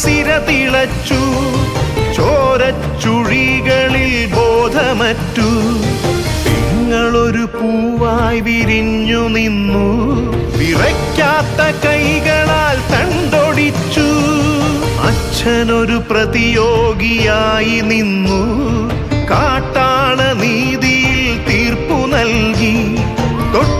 സിര തിളച്ചു ചോരച്ചുഴികളിൽ ബോധമറ്റു. നിങ്ങളൊരു പൂവായി വിരിഞ്ഞു നിന്നു വിറയ്ക്കാത്ത കൈകളാൽ തണ്ടൊടിച്ചു. അച്ഛനൊരു പ്രതിയോഗിയായി നിന്നു കാട്ടാള നീതിയിൽ തീർപ്പു നൽകി. തൊട്ടിലിൽ